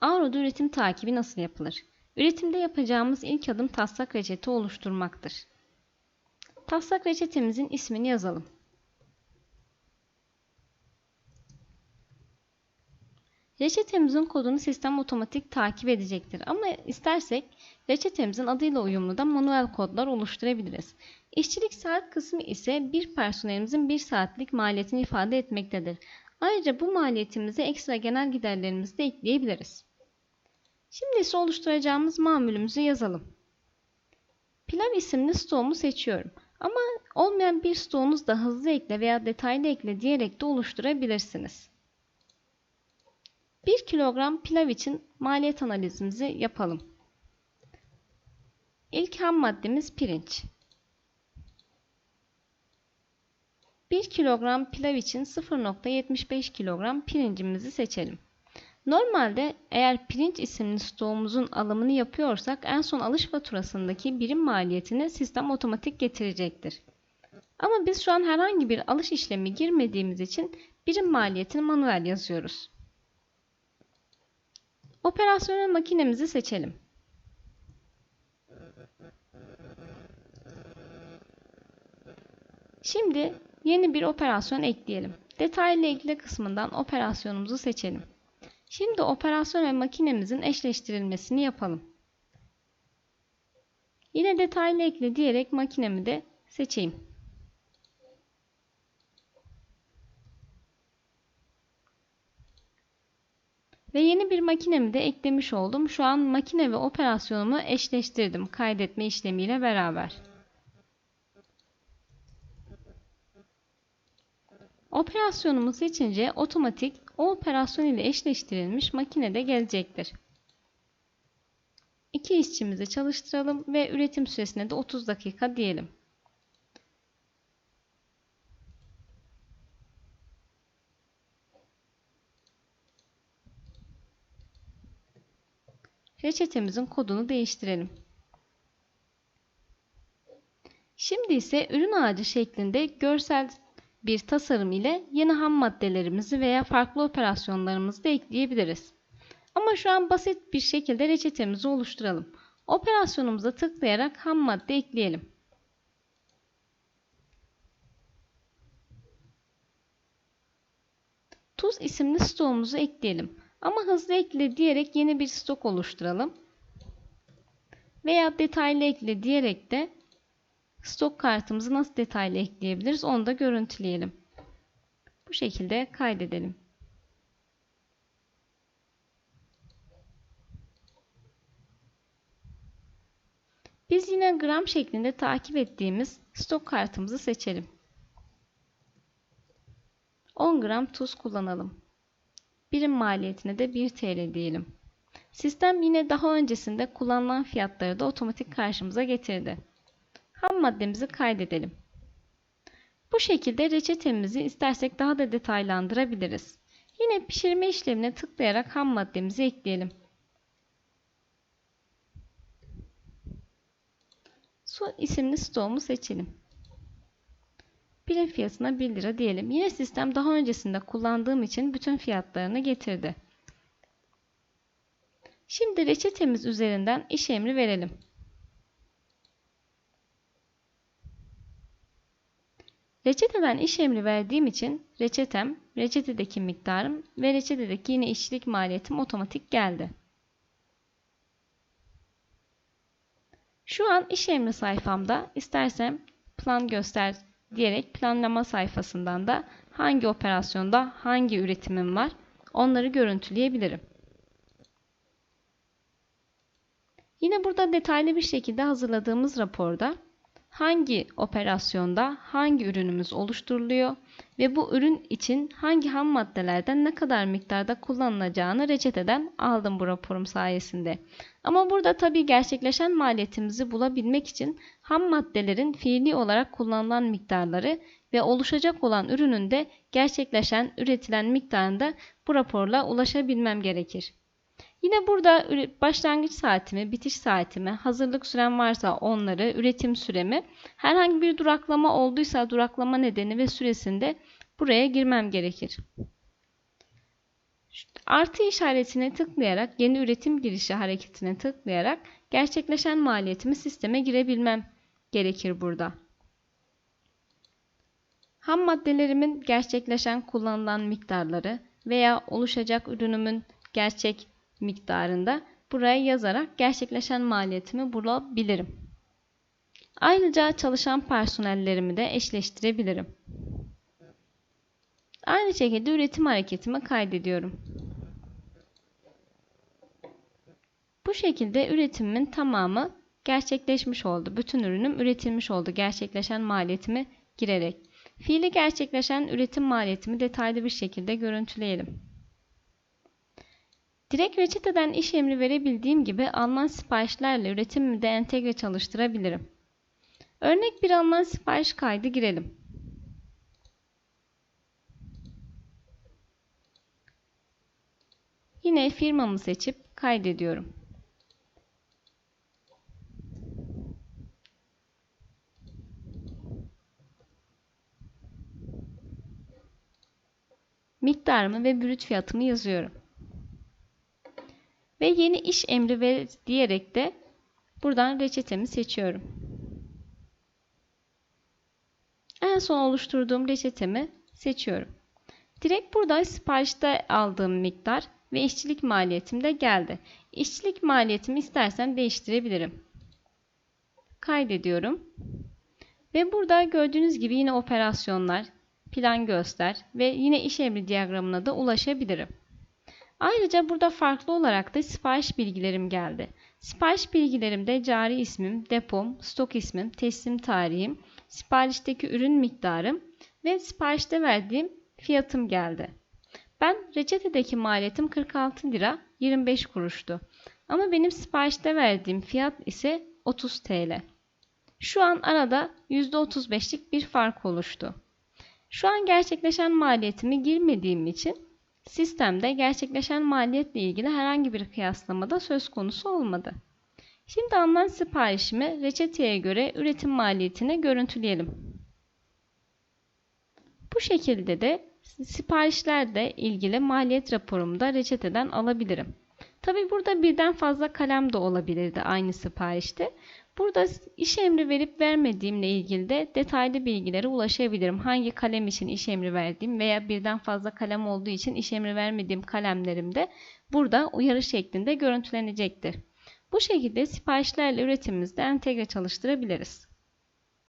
Avro'da üretim takibi nasıl yapılır? Üretimde yapacağımız ilk adım taslak reçete oluşturmaktır. Taslak reçetemizin ismini yazalım. Reçetemizin kodunu sistem otomatik takip edecektir ama istersek reçetemizin adıyla uyumlu da manuel kodlar oluşturabiliriz. İşçilik saat kısmı ise bir personelimizin bir saatlik maliyetini ifade etmektedir. Ayrıca bu maliyetimize ekstra genel giderlerimizi de ekleyebiliriz. Şimdi ise oluşturacağımız mamulümüzü yazalım. Pilav isimli stoğumu seçiyorum. Ama olmayan bir stoğunuz da hızlı ekle veya detaylı ekle diyerek de oluşturabilirsiniz. 1 kilogram pilav için maliyet analizimizi yapalım. İlk ham maddemiz pirinç. 1 kilogram pilav için 0.75 kilogram pirincimizi seçelim. Normalde eğer pirinç isimli stoğumuzun alımını yapıyorsak en son alış faturasındaki birim maliyetini sistem otomatik getirecektir. Ama biz şu an herhangi bir alış işlemi girmediğimiz için birim maliyetini manuel yazıyoruz. Operasyonel makinemizi seçelim. Şimdi yeni bir operasyon ekleyelim. Detaylı ilgili kısmından operasyonumuzu seçelim. Şimdi operasyon ve makinemizin eşleştirilmesini yapalım. Yine detaylı ekle diyerek makinemi de seçeyim. Ve yeni bir makinemi de eklemiş oldum. Şu an makine ve operasyonumu eşleştirdim kaydetme işlemiyle beraber. Operasyonumu seçince otomatik o operasyon ile eşleştirilmiş makine de gelecektir. İki işçimizi çalıştıralım ve üretim süresine de 30 dakika diyelim. Reçetemizin kodunu değiştirelim. Şimdi ise ürün ağacı şeklinde görsel bir tasarım ile yeni ham maddelerimizi veya farklı operasyonlarımızı da ekleyebiliriz. Ama şu an basit bir şekilde reçetemizi oluşturalım. Operasyonumuza tıklayarak ham madde ekleyelim. Tuz isimli stoğumuzu ekleyelim. Ama hızlı ekle diyerek yeni bir stok oluşturalım. Veya detaylı ekle diyerek de stok kartımızı nasıl detaylı ekleyebiliriz onu da görüntüleyelim. Bu şekilde kaydedelim. Biz yine gram şeklinde takip ettiğimiz stok kartımızı seçelim. 10 gram tuz kullanalım. Birim maliyetine de 1 TL diyelim. Sistem yine daha öncesinde kullanılan fiyatları da otomatik karşımıza getirdi. Ham maddemizi kaydedelim. Bu şekilde reçetemizi istersek daha da detaylandırabiliriz. Yine pişirme işlemine tıklayarak ham maddemizi ekleyelim. Su isimli stoğumu seçelim. Birim fiyatına 1 lira diyelim. Yine sistem daha öncesinde kullandığım için bütün fiyatlarını getirdi. Şimdi reçetemiz üzerinden iş emri verelim. Reçeteden iş emri verdiğim için reçetem, reçetedeki miktarım ve reçetedeki yine işçilik maliyetim otomatik geldi. Şu an iş emri sayfamda istersem plan göster diyerek planlama sayfasından da hangi operasyonda hangi üretimim var onları görüntüleyebilirim. Yine burada detaylı bir şekilde hazırladığımız raporda hangi operasyonda hangi ürünümüz oluşturuluyor ve bu ürün için hangi ham maddelerden ne kadar miktarda kullanılacağını reçeteden aldım bu raporum sayesinde. Ama burada tabii gerçekleşen maliyetimizi bulabilmek için ham maddelerin fiili olarak kullanılan miktarları ve oluşacak olan ürünün de gerçekleşen üretilen miktarında bu raporla ulaşabilmem gerekir. Yine burada başlangıç saatimi, bitiş saatimi, hazırlık sürem varsa onları, üretim süremi, herhangi bir duraklama olduysa duraklama nedeni ve süresinde buraya girmem gerekir. Artı işaretine tıklayarak yeni üretim girişi hareketine tıklayarak gerçekleşen maliyetimi sisteme girebilmem gerekir burada. Ham maddelerimin gerçekleşen kullanılan miktarları veya oluşacak ürünümün gerçek miktarında buraya yazarak gerçekleşen maliyetimi bulabilirim. Ayrıca çalışan personellerimi de eşleştirebilirim. Aynı şekilde üretim hareketimi kaydediyorum. Bu şekilde üretimimin tamamı gerçekleşmiş oldu. Bütün ürünüm üretilmiş oldu gerçekleşen maliyetimi girerek. Fiili gerçekleşen üretim maliyetimi detaylı bir şekilde görüntüleyelim. Direkt reçeteden iş emri verebildiğim gibi alınan siparişlerle üretimimi de entegre çalıştırabilirim. Örnek bir alınan sipariş kaydı girelim. Yine firmamı seçip kaydediyorum. Miktarımı ve brüt fiyatımı yazıyorum. Ve yeni iş emri ver diyerek de buradan reçetemi seçiyorum. En son oluşturduğum reçetemi seçiyorum. Direkt burada siparişte aldığım miktar ve işçilik maliyetim de geldi. İşçilik maliyetimi istersem değiştirebilirim. Kaydediyorum. Ve burada gördüğünüz gibi yine operasyonlar, plan göster ve yine iş emri diyagramına da ulaşabilirim. Ayrıca burada farklı olarak da sipariş bilgilerim geldi. Sipariş bilgilerimde cari ismim, depom, stok ismim, teslim tarihim, siparişteki ürün miktarım ve siparişte verdiğim fiyatım geldi. Ben reçetedeki maliyetim 46 lira 25 kuruştu. Ama benim siparişte verdiğim fiyat ise 30 TL. Şu an arada %35'lik bir fark oluştu. Şu an gerçekleşen maliyetimi girmediğim için sistemde gerçekleşen maliyetle ilgili herhangi bir kıyaslamada söz konusu olmadı. Şimdi alınan siparişimi reçeteye göre üretim maliyetine görüntüleyelim. Bu şekilde de siparişlerle ilgili maliyet raporumu da reçeteden alabilirim. Tabi burada birden fazla kalem de olabilirdi aynı siparişte. Burada iş emri verip vermediğimle ilgili de detaylı bilgilere ulaşabilirim. Hangi kalem için iş emri verdiğim veya birden fazla kalem olduğu için iş emri vermediğim kalemlerim de burada uyarı şeklinde görüntülenecektir. Bu şekilde siparişlerle üretimimizde entegre çalıştırabiliriz.